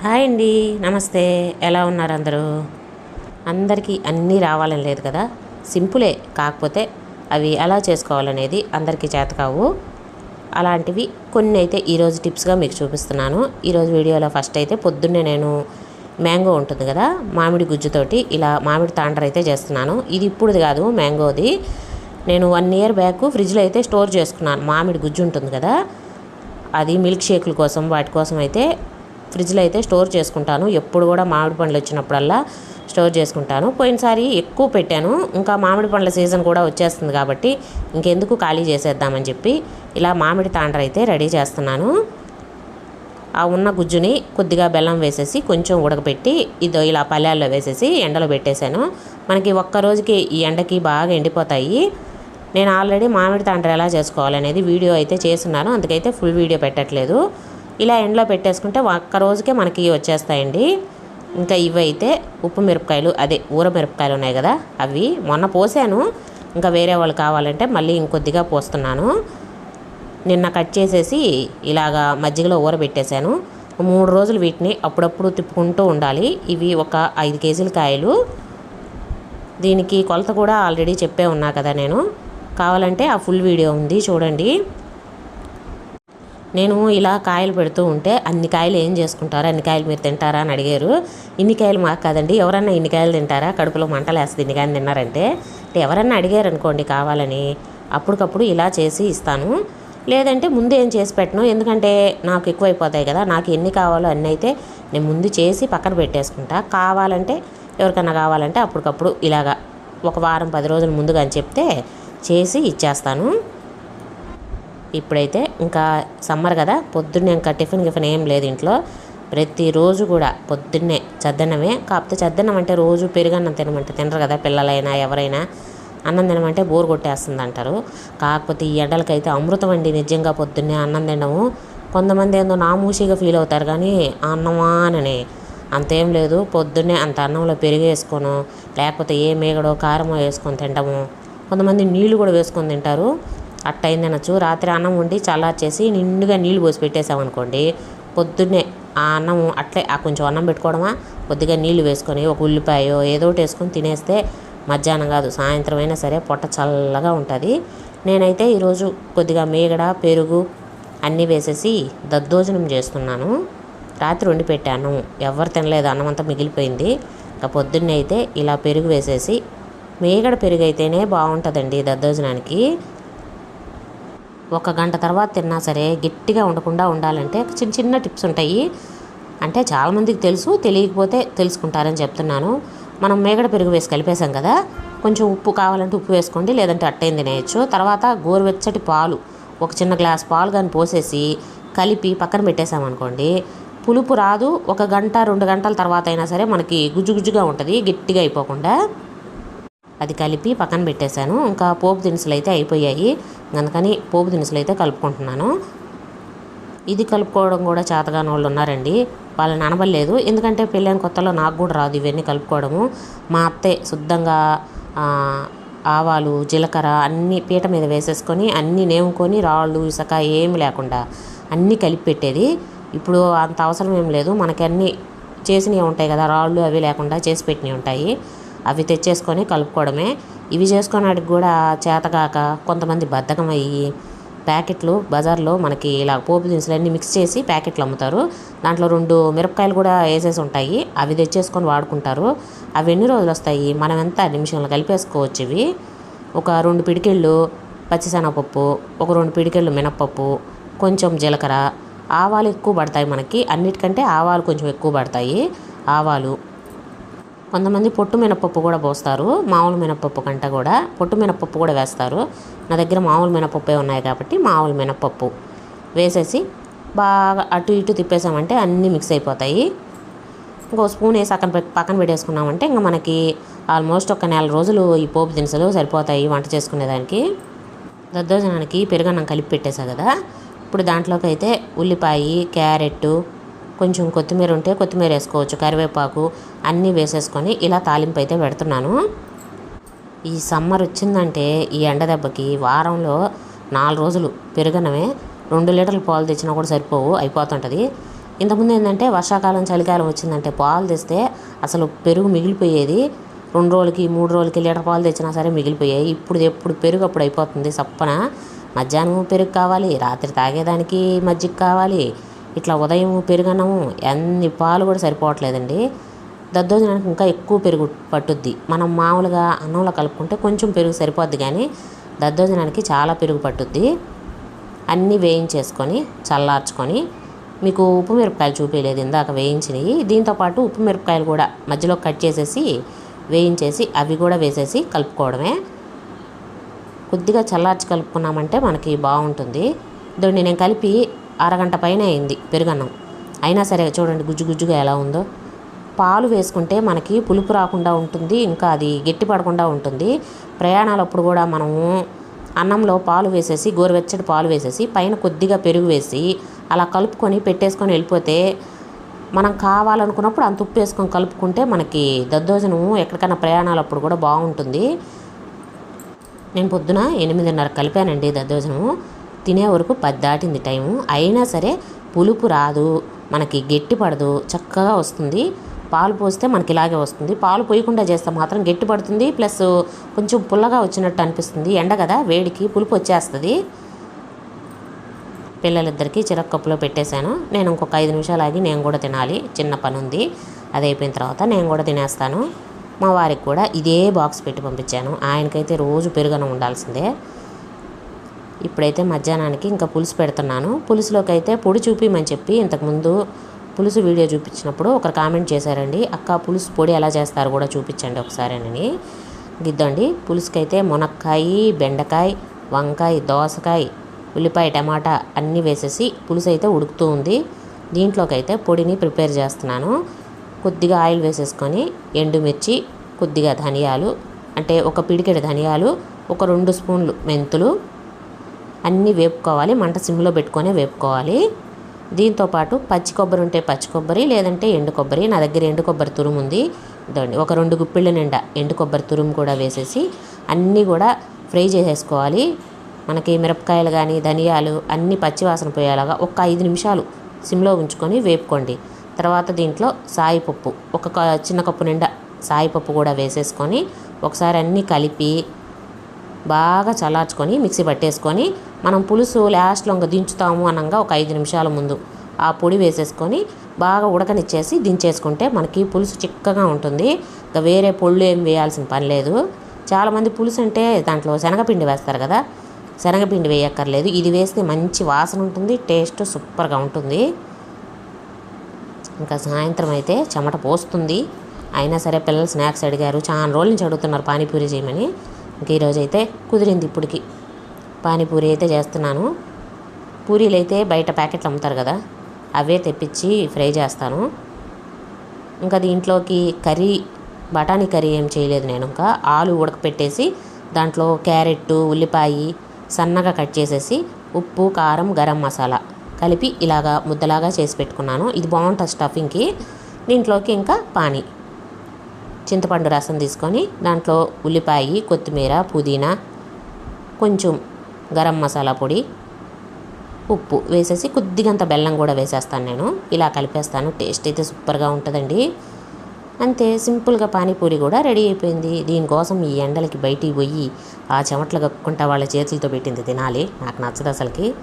Hi అండి నమస్తే. ఎలా ఉన్నారు అందరూ? అందరికీ అన్నీ రావాలని లేదు కదా? సింపులే కాకపోతే అవి ఎలా చేసుకోవాలనేది అందరికీ చేత కావు అలాంటివి కొన్ని అయితే ఈరోజు టిప్స్గా మీకు చూపిస్తున్నాను. ఈరోజు వీడియోలో ఫస్ట్ అయితే పొద్దున్నే నేను మ్యాంగో ఉంటుంది కదా మామిడి గుజ్జుతోటి ఇలా మామిడి తాండ్ర అయితే చేస్తున్నాను. ఇది ఇప్పుడుది కాదు మ్యాంగోది. నేను వన్ ఇయర్ బ్యాక్ ఫ్రిడ్జ్లో అయితే స్టోర్ చేసుకున్నాను మామిడి గుజ్జు ఉంటుంది కదా. అది మిల్క్ షేకుల కోసం వాటి కోసం అయితే ఫ్రిడ్జ్లో అయితే స్టోర్ చేసుకుంటాను. ఎప్పుడు కూడా మామిడి పండ్లు వచ్చినప్పుడల్లా స్టోర్ చేసుకుంటాను. పోయినసారి ఎక్కువ పెట్టాను. ఇంకా మామిడి పండ్ల సీజన్ కూడా వచ్చేస్తుంది కాబట్టి ఇంకెందుకు ఖాళీ చేసేద్దామని చెప్పి ఇలా మామిడి తాండ్ర అయితే రెడీ చేస్తున్నాను. ఆ ఉన్న గుజ్జుని కొద్దిగా బెల్లం వేసేసి కొంచెం ఉడకపెట్టి ఇదో ఇలా పల్లెల్లో వేసేసి ఎండలో పెట్టేశాను. మనకి ఒక్క రోజుకి ఈ ఎండకి బాగా ఎండిపోతాయి. నేను ఆల్రెడీ మామిడి తాండ్ర ఎలా చేసుకోవాలనేది వీడియో అయితే చేస్తున్నాను. అందుకైతే ఫుల్ వీడియో పెట్టట్లేదు. ఇలా ఎండలో పెట్టేసుకుంటే ఒక్క రోజుకే మనకి వచ్చేస్తాయండి. ఇంకా ఇవి అయితే ఉప్పు మిరపకాయలు అదే ఊర మిరపకాయలు ఉన్నాయి కదా అవి మొన్న పోసాను. ఇంకా వేరే వాళ్ళు కావాలంటే మళ్ళీ ఇంకొద్దిగా పోస్తున్నాను. నిన్న కట్ చేసేసి ఇలాగా మజ్జిగలో ఊరబెట్టేశాను మూడు రోజులు వీటిని అప్పుడప్పుడు తిప్పుకుంటూ ఉండాలి. ఇవి ఒక ఐదు కేజీల కాయలు. దీనికి కొలత కూడా ఆల్రెడీ చెప్పే ఉన్నా కదా నేను. కావాలంటే ఆ ఫుల్ వీడియో ఉంది చూడండి. నేను ఇలా కాయలు పెడుతూ ఉంటే అన్ని కాయలు ఏం చేసుకుంటారు? అన్ని కాయలు మీరు తింటారా? అని అడిగారు. ఇన్ని కాయలు మాకు కాదండి. ఎవరన్నా ఇన్ని కాయలు తింటారా? కడుపులో మంటలు వేస్తుంది ఇన్ని కాయలు తిన్నారంటే. ఎవరన్నా అడిగారు అనుకోండి కావాలని. అప్పటికప్పుడు ఇలా చేసి ఇస్తాను. లేదంటే ముందు ఏం చేసి పెట్టను? ఎందుకంటే నాకు ఎక్కువైపోతాయి కదా. నాకు ఎన్ని కావాలో అన్నీ అయితే నేను ముందు చేసి పక్కన పెట్టేసుకుంటా. కావాలంటే ఎవరికన్నా కావాలంటే అప్పటికప్పుడు ఇలాగా ఒక వారం పది రోజుల ముందుగా అని చెప్తే చేసి ఇచ్చేస్తాను. ఇప్పుడైతే ఇంకా సమ్మర్ కదా పొద్దున్నే ఇంకా టిఫిన్ గిఫిన్ ఏం లేదు ఇంట్లో. ప్రతిరోజు కూడా పొద్దున్నే చద్దన్నమే కాకపోతే చద్దన్నం అంటే రోజు పెరుగన్నం తినమంటే తినరు కదా పిల్లలైనా ఎవరైనా. అన్నం తినమంటే బోర్ కొట్టేస్తుంది అంటారు కాకపోతే ఈ ఎండలకైతే అమృతం అండి నిజంగా పొద్దున్నే అన్నం తినము కొంతమంది ఏందో నామూషిగా ఫీల్ అవుతారు కానీ అన్నమా అని అంతేం లేదు పొద్దున్నే అంత అన్నంలో పెరుగు వేసుకోను లేకపోతే ఏ మేగడో కారమో వేసుకొని తినడము కొంతమంది నీళ్ళు కూడా వేసుకొని తింటారు. అట్టయింది తినచ్చు రాత్రి అన్నం వండి చల్లార్చేసి నిండుగా నీళ్ళు పోసి పెట్టేసామనుకోండి పొద్దున్నే ఆ అన్నం అట్లే ఆ కొంచెం అన్నం పెట్టుకోవడమా? కొద్దిగా నీళ్ళు వేసుకొని ఒక ఉల్లిపాయో ఏదో ఒకటి వేసుకొని తినేస్తే మధ్యాహ్నం కాదు సాయంత్రం అయినా సరే పొట్ట చల్లగా ఉంటుంది. నేనైతే ఈరోజు కొద్దిగా మేగడ పెరుగు అన్నీ వేసేసి దద్దోజనం చేస్తున్నాను. రాత్రి వండి పెట్టాను. ఎవరు తినలేదు అన్నం అంతా మిగిలిపోయింది. ఇంకా పొద్దున్నే అయితే ఇలా పెరుగు వేసేసి మేగడ పెరుగు అయితేనే బాగుంటుందండి దద్దోజనానికి. ఒక గంట తర్వాత తిన్నా సరే గట్టిగా ఉండకుండా ఉండాలంటే చిన్న చిన్న టిప్స్ ఉంటాయి. అంటే చాలామందికి తెలుసు తెలియకపోతే తెలుసుకుంటారని చెప్తున్నాను. మనం మేగడ పెరుగు వేసి కలిపేసాం కదా కొంచెం ఉప్పు కావాలంటే ఉప్పు వేసుకోండి లేదంటే అట్టైంది తినేయచ్చు. తర్వాత గోరువెచ్చటి పాలు ఒక చిన్న గ్లాస్ పాలు కానీ పోసేసి కలిపి పక్కన పెట్టేసామనుకోండి పులుపు రాదు ఒక గంట రెండు గంటల తర్వాత అయినా సరే మనకి గుజ్జు గుజ్జుగా ఉంటుంది గట్టిగా అయిపోకుండా. అది కలిపి పక్కన పెట్టేశాను. ఇంకా పోపు దినుసులు అయితే అయిపోయాయి. అందుకని పోపు దినుసులు అయితే కలుపుకుంటున్నాను. ఇది కలుపుకోవడం కూడా చేతగాని వాళ్ళు ఉన్నారండి. వాళ్ళని అనబడలేదు ఎందుకంటే పెళ్ళైన కొత్తలో నాకు కూడా రాదు ఇవన్నీ కలుపుకోవడము. మా అత్తే శుద్ధంగా ఆవాలు జీలకర్ర అన్నీ పీట మీద వేసేసుకొని అన్నీ నేముకొని రాళ్ళు ఇసక ఏమి లేకుండా అన్నీ కలిపి పెట్టేది. ఇప్పుడు అంత అవసరం ఏం లేదు. మనకి అన్నీ చేసినవి ఉంటాయి కదా రాళ్ళు అవి లేకుండా చేసి పెట్టినవి ఉంటాయి. అవి తెచ్చేసుకొని కలుపుకోవడమే. ఇవి చేసుకున్నాడికి కూడా చేతగాక కొంతమంది బద్ధకం అయ్యి ప్యాకెట్లు బజార్లో మనకి ఇలా పోపు దినుసులు అన్నీ మిక్స్ చేసి ప్యాకెట్లు అమ్ముతారు. దాంట్లో రెండు మిరపకాయలు కూడా వేసేసి ఉంటాయి. అవి తెచ్చేసుకొని వాడుకుంటారు. అవి ఎన్ని రోజులు వస్తాయి? మనం ఎంత నిమిషంలో కలిపేసుకోవచ్చు ఇవి? ఒక రెండు పిడికిళ్ళు పచ్చిశనగపప్పు ఒక రెండు పిడికిళ్ళు మినప్పప్పు కొంచెం జీలకర్ర. ఆవాలు ఎక్కువ పడతాయి మనకి. అన్నిటికంటే ఆవాలు కొంచెం ఎక్కువ పడతాయి. ఆవాలు కొంతమంది పొట్టు మినపప్పు కూడా పోస్తారు మామూలు మినపప్పు కంట కూడా. పొట్టు మినపప్పు కూడా వేస్తారు. నా దగ్గర మామూలు మినపప్పే ఉన్నాయి కాబట్టి మామూలు మినపప్పు వేసేసి బాగా అటు ఇటు తిప్పేసామంటే అన్నీ మిక్స్ అయిపోతాయి. ఇంకో స్పూన్ వేసి పక్కన పక్కన పెట్టేసుకున్నామంటే ఇంకా మనకి ఆల్మోస్ట్ ఒక నెల రోజులు ఈ పోపు దినుసులు సరిపోతాయి వంట చేసుకునేదానికి. దద్దోజనానికి పెరుగన్నం కలిపి పెట్టేశా కదా. ఇప్పుడు దాంట్లోకి అయితే ఉల్లిపాయ క్యారెట్ కొంచెం కొత్తిమీర ఉంటే కొత్తిమీర వేసుకోవచ్చు కరివేపాకు అన్నీ వేసేసుకొని ఇలా తాలింపు అయితే పెడుతున్నాను. ఈ సమ్మర్ వచ్చిందంటే ఈ ఎండ దెబ్బకి వారంలో నాలుగు రోజులు పెరుగన్నమే. రెండు లీటర్ల పాలు తెచ్చినా కూడా సరిపోవు అయిపోతుంటుంది. ఇంతకుముందు ఏంటంటే వర్షాకాలం చలికాలం వచ్చిందంటే పాలు తెస్తే అసలు పెరుగు మిగిలిపోయేది. రెండు రోజులకి మూడు రోజులకి లీటర్ పాలు తెచ్చినా సరే మిగిలిపోయాయి. ఇప్పుడు ఎప్పుడు పెరుగు అప్పుడు అయిపోతుంది సప్పన. మధ్యాహ్నం పెరుగు కావాలి రాత్రి తాగేదానికి మజ్జిగ కావాలి. ఇట్లా ఉదయం పెరుగన్నము ఎన్ని పాలు కూడా సరిపోవట్లేదండి. దద్దోజనానికి ఇంకా ఎక్కువ పెరుగు పట్టుద్ది. మనం మామూలుగా అన్నంలో కలుపుకుంటే కొంచెం పెరుగు సరిపోద్ది కానీ దద్దోజనానికి చాలా పెరుగు పట్టుద్ది. అన్నీ వేయించేసుకొని చల్లార్చుకొని మీకు ఉప్పు మిరపకాయలు చూపించలేదు ఇందాక వేయించినవి దీంతోపాటు ఉప్పు మిరపకాయలు కూడా మధ్యలో కట్ చేసేసి వేయించేసి అవి కూడా వేసేసి కలుపుకోవడమే. కొద్దిగా చల్లార్చి కలుపుకున్నామంటే మనకి బాగుంటుంది. దాన్ని నేను కలిపి అరగంట పైన అయింది పెరుగన్నం. అయినా సరే చూడండి గుజ్జు గుజ్జుగా ఎలా ఉందో. పాలు వేసుకుంటే మనకి పులుపు రాకుండా ఉంటుంది ఇంకా అది గట్టి పడకుండా ఉంటుంది. ప్రయాణాలప్పుడు కూడా మనము అన్నంలో పాలు వేసేసి గోరువెచ్చటి పాలు వేసేసి పైన కొద్దిగా పెరుగు వేసి అలా కలుపుకొని పెట్టేసుకొని వెళ్ళిపోతే మనం కావాలనుకున్నప్పుడు అంత ఉప్పు వేసుకొని కలుపుకుంటే మనకి దద్దోజనం ఎక్కడికైనా ప్రయాణాలప్పుడు కూడా బాగుంటుంది. నేను పొద్దున ఎనిమిదిన్నర కలిపానండి దద్దోజనము. తినే వరకు పది దాటింది టైము. అయినా సరే పులుపు రాదు మనకి గట్టి పడదు చక్కగా వస్తుంది. పాలు పోస్తే మనకి ఇలాగే వస్తుంది. పాలు పోయకుండా చేస్తే మాత్రం గట్టి పడుతుంది ప్లస్ కొంచెం పుల్లగా వచ్చినట్టు అనిపిస్తుంది. ఎండ కదా వేడికి పులుపు వచ్చేస్తుంది. పిల్లలిద్దరికీ చిరక్ కప్పులో పెట్టేశాను. నేను ఇంకొక ఐదు నిమిషాలు ఆగి నేను కూడా తినాలి. చిన్న పని ఉంది అది అయిపోయిన తర్వాత నేను కూడా తినేస్తాను. మా వారికి కూడా ఇదే బాక్స్ పెట్టి పంపించాను. ఆయనకైతే రోజు పెరుగన ఉండాల్సిందే. ఇప్పుడైతే మధ్యాహ్నానికి ఇంకా పులుసు పెడుతున్నాను. పులుసులోకి అయితే పొడి చూపిమని చెప్పి ఇంతకుముందు పులుసు వీడియో చూపించినప్పుడు ఒకరు కామెంట్ చేశారండి. అక్క పులుసు పొడి ఎలా చేస్తారు కూడా చూపించండి ఒకసారి గిద్దండి. పులుసుకైతే మునక్కాయ బెండకాయ వంకాయ దోసకాయ ఉల్లిపాయ టమాటా అన్నీ వేసేసి పులుసు అయితే ఉడుకుతూ ఉంది. దీంట్లోకైతే పొడిని ప్రిపేర్ చేస్తున్నాను. కొద్దిగా ఆయిల్ వేసేసుకొని ఎండుమిర్చి కొద్దిగా ధనియాలు అంటే ఒక పిడికెడు ధనియాలు ఒక రెండు స్పూన్లు మెంతులు అన్నీ వేపుకోవాలి. మంట సిమ్లో పెట్టుకొని వేపుకోవాలి. దీంతోపాటు పచ్చి కొబ్బరి ఉంటే పచ్చి కొబ్బరి లేదంటే ఎండు కొబ్బరి. నా దగ్గర ఎండు కొబ్బరి తురుము ఉంది. ఇదండి ఒక రెండు గుప్పిళ్ళ నిండా ఎండు కొబ్బరి తురుము కూడా వేసేసి అన్నీ కూడా ఫ్రై చేసేసుకోవాలి. మనకి మిరపకాయలు కానీ ధనియాలు అన్నీ పచ్చివాసన పోయేలాగా ఒక ఐదు నిమిషాలు సిమ్లో ఉంచుకొని వేపుకోండి. తర్వాత దీంట్లో సాయిపప్పు ఒక చిన్న కప్పు నిండా సాయిపప్పు కూడా వేసేసుకొని ఒకసారి అన్నీ కలిపి బాగా చల్లార్చుకొని మిక్సీ పట్టేసుకొని మనం పులుసు లాస్ట్లో ఇంకా దించుతాము అనగా ఒక ఐదు నిమిషాల ముందు ఆ పొడి వేసేసుకొని బాగా ఉడకనిచ్చేసి దించేసుకుంటే మనకి పులుసు చిక్కగా ఉంటుంది. ఇంకా వేరే పొళ్ళు ఏం వేయాల్సిన పని లేదు. చాలామంది పులుసు అంటే దాంట్లో శనగపిండి వేస్తారు కదా. శనగపిండి వేయక్కర్లేదు. ఇది వేస్తే మంచి వాసన ఉంటుంది టేస్ట్ సూపర్గా ఉంటుంది. ఇంకా సాయంత్రం అయితే చెమట పోస్తుంది. అయినా సరే పిల్లలు స్నాక్స్ అడిగారు. చాలా రోజుల నుంచి అడుగుతున్నారు పానీపూరి చేయమని. ఇంక ఈరోజు అయితే కుదిరింది ఇప్పటికి. పానీపూరి అయితే చేస్తున్నాను. పూరీలు అయితే బయట ప్యాకెట్లు అమ్ముతారు కదా అవే తెప్పించి ఫ్రై చేస్తాను. ఇంకా దీంట్లోకి కర్రీ బఠానీ కర్రీ ఏం చేయలేదు నేను ఇంకా. ఆలు ఉడకపెట్టేసి దాంట్లో క్యారెట్ ఉల్లిపాయ సన్నగా కట్ చేసేసి ఉప్పు కారం గరం మసాలా కలిపి ఇలాగా ముద్దలాగా చేసి పెట్టుకున్నాను. ఇది బాగుంటుంది స్టఫింగ్కి. దీంట్లోకి ఇంకా పానీ చింతపండు రసం తీసుకొని దాంట్లో ఉల్లిపాయ కొత్తిమీర పుదీనా కొంచెం గరం మసాలా పొడి ఉప్పు వేసేసి కొద్దిగంత బెల్లం కూడా వేసేస్తాను నేను. ఇలా కలిపేస్తాను. టేస్ట్ అయితే సూపర్గా ఉంటుందండి. అంతే సింపుల్గా పానీపూరి కూడా రెడీ అయిపోయింది. దీనికోసం ఈ ఎండలకి బయటికి పోయి ఆ చెమట్లు కక్కుంటా వాళ్ళ చేతులతో పెట్టింది తినాలి. నాకు నచ్చదు అసలుకి.